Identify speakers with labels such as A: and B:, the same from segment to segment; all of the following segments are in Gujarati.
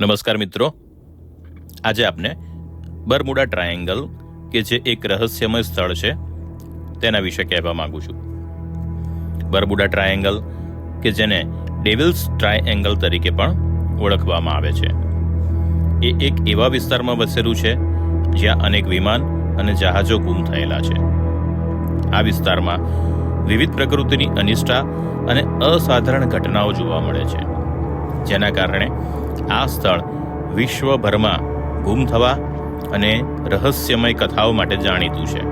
A: નમસ્કાર મિત્રો. આજે આપને બરમુડા ટ્રાયેંગલ, કે જે એક રહસ્યમય સ્થળ છે, તેના વિશે કહેવા માગું છું. બરમુડા ટ્રાયેંગલ, કે જેને ડેવિલ્સ ટ્રાયેંગલ તરીકે પણ ઓળખવામાં આવે છે. એ એક એવા વિસ્તારમાં વસેલું છે, જ્યાં અનેક વિમાન અને જહાજો ગુમ થયેલા છે. આ વિસ્તારમાં વિવિધ પ્રકૃતિની અનિષ્ઠા અને અસાધારણ ઘટનાઓ જોવા મળે છે. જેના કારણે આ સ્થળ વિશ્વભરમાં ગુમ થવા અને રહસ્યમય કથાઓ માટે જાણીતું છે.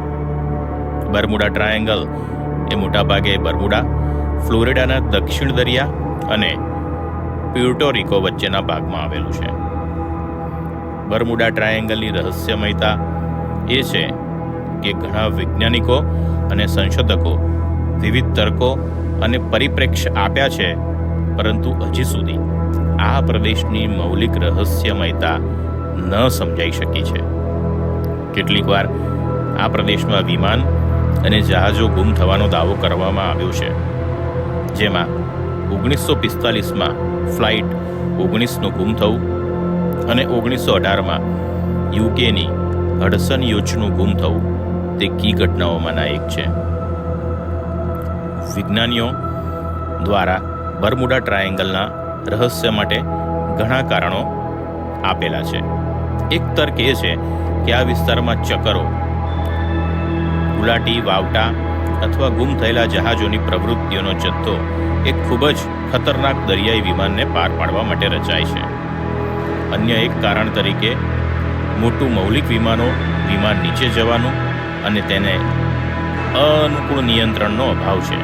A: બરમુડા ટ્રાયેંગલ એ મોટાભાગે બરમુડા, ફ્લોરિડાના દક્ષિણ દરિયા અને પ્યુર્ટોરિકો વચ્ચેના ભાગમાં આવેલું છે. બરમુડા ટ્રાયેંગલની રહસ્યમયતા એ છે કે ઘણા વૈજ્ઞાનિકો અને સંશોધકો વિવિધ તર્કો અને પરિપ્રેક્ષ્ય આપ્યા છે, પરંતુ હજી સુધી આ પ્રદેશની મૌલિક રહસ્યમયતા ન સમજાઈ શકી છે. કેટલીક વાર આ પ્રદેશમાં વિમાન અને જહાજો ગુમ થવાનો દાવો કરવામાં આવ્યો છે. જેમાં ઓગણીસો પિસ્તાલીસમાં ફ્લાઇટ ઓગણીસનું ગુમ થવું અને ઓગણીસો અઢારમાં યુકેની હડસન યોચનું ગુમ થવું તે કી ઘટનાઓમાંના એક છે. વિજ્ઞાનીઓ દ્વારા બરમુડા ટ્રાયેંગલના રહસ્ય માટે ઘણા કારણો આપેલા છે. એક તર્ક એ છે કે આ વિસ્તારમાં ચક્કરો ગુલાટી, વાવટા અથવા ગુમ થયેલા જહાજોની પ્રવૃત્તિઓનો જથ્થો એક ખૂબ જ ખતરનાક દરિયાઈ વિમાનને પાર પાડવા માટે રચાય છે. અન્ય એક કારણ તરીકે, મોટું મૌલિક વિમાનો વિમાન નીચે જવાનું અને તેને અનુકૂળ નિયંત્રણનો અભાવ છે.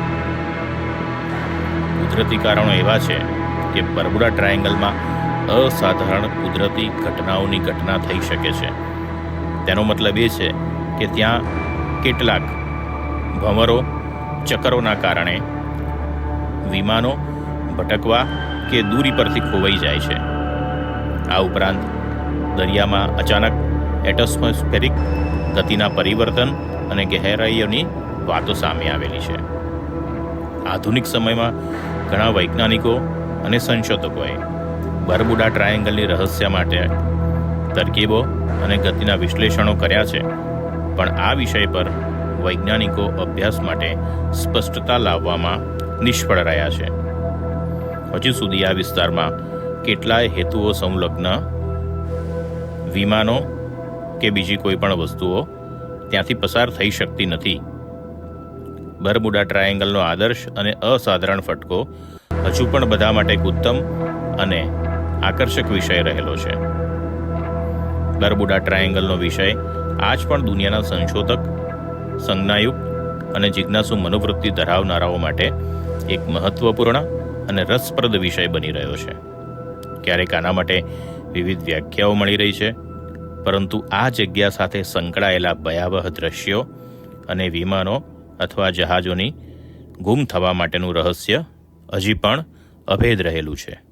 A: કુદરતી કારણો એવા છે કે બરબુડા ટ્રાયેંગલમાં અસાધારણ કુદરતી ઘટનાઓની ઘટના થઈ શકે છે. તેનો મતલબ એ છે કે ત્યાં કેટલાક ભંવરો ચક્કરોના કારણે વિમાનો ભટકવા કે દૂરી પરથી ખોવાઈ જાય છે. આ ઉપરાંત દરિયામાં અચાનક એટોસ્મોસ્ફેરિક ગતિના પરિવર્તન અને ગહેરાઈઓની વાતો સામે આવેલી છે. આધુનિક સમયમાં ઘણા વૈજ્ઞાનિકો અને સંશોધકોએ બરબુડા ટ્રાયેંગલની રહસ્ય માટે તરકીબો અને ગતિના વિશ્લેષણો કર્યા છે. પણ આ વિષય પર વૈજ્ઞાનિકો અભ્યાસ માટે સ્પષ્ટતા લાવવામાં નિષ્ફળ રહ્યા છે. હજુ સુધી આ વિસ્તારમાં કેટલાય હેતુઓ સંલગ્ન વિમાનો કે બીજી કોઈ પણ વસ્તુઓ ત્યાંથી પસાર થઈ શકતી નથી. બરમુડા ટ્રાયેંગલનો આદર્શ અને અસાધારણ ફટકો હજુ પણ બધા માટે એક ઉત્તમ અને આકર્ષક વિષય રહેલો છે. બરબુડા ટ્રાયેંગલનો વિષય આજ પણ દુનિયાના સંશોધક, સંજ્ઞાયુક્ત અને જિજ્ઞાસુ મનોવૃત્તિ ધરાવનારાઓ માટે એક મહત્વપૂર્ણ અને રસપ્રદ વિષય બની રહ્યો છે. ક્યારેક આના માટે વિવિધ વ્યાખ્યાઓ મળી રહી છે, પરંતુ આ જગ્યા સાથે સંકળાયેલા ભયાવહ દ્રશ્યો અને વિમાનો અથવા જહાજોની ગુમ થવા માટેનું રહસ્ય હજી પણ અભેદ રહેલું છે.